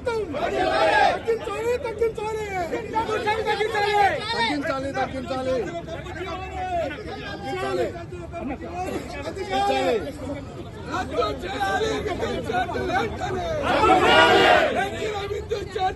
తగ్గించాలి. తగ్గించాలి తగ్గించాలి తగ్గించాలి రాజ్యం చేయాలి వెంటనే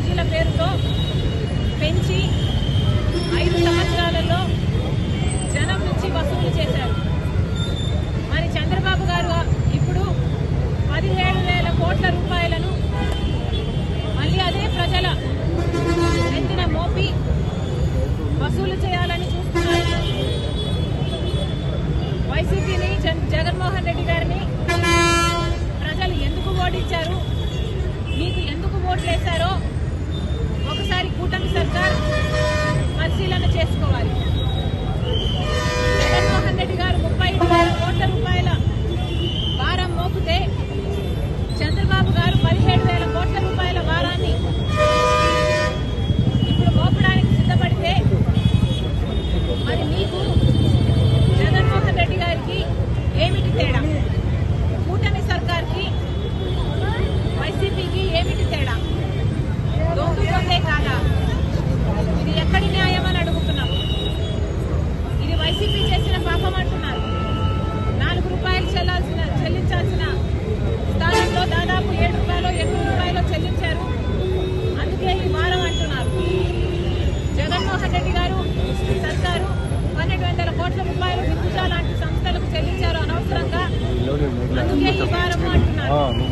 టెక్నాలజీల పేరుతో పెంచి escolaridade.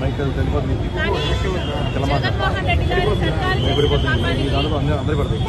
తెలియదు తెలియదు. అందరూ పడుతుంది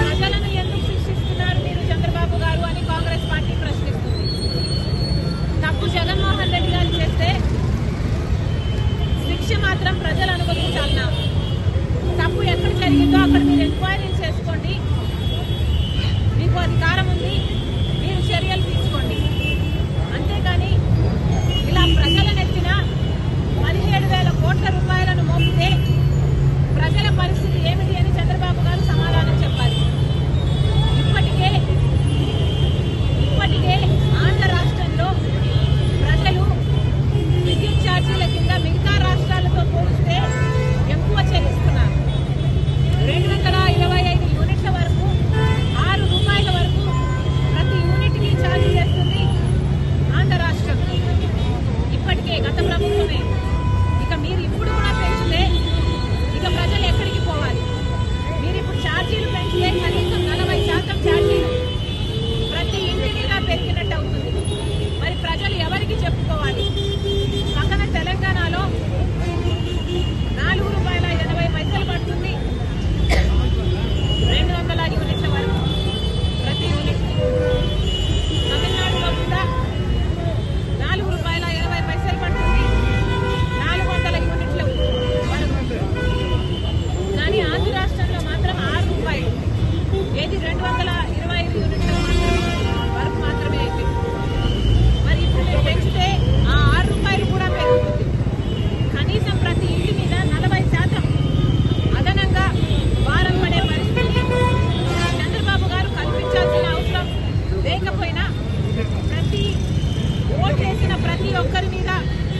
ఒక్కరి మీద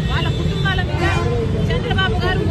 వాళ్ళ కుటుంబాల మీద చంద్రబాబు గారు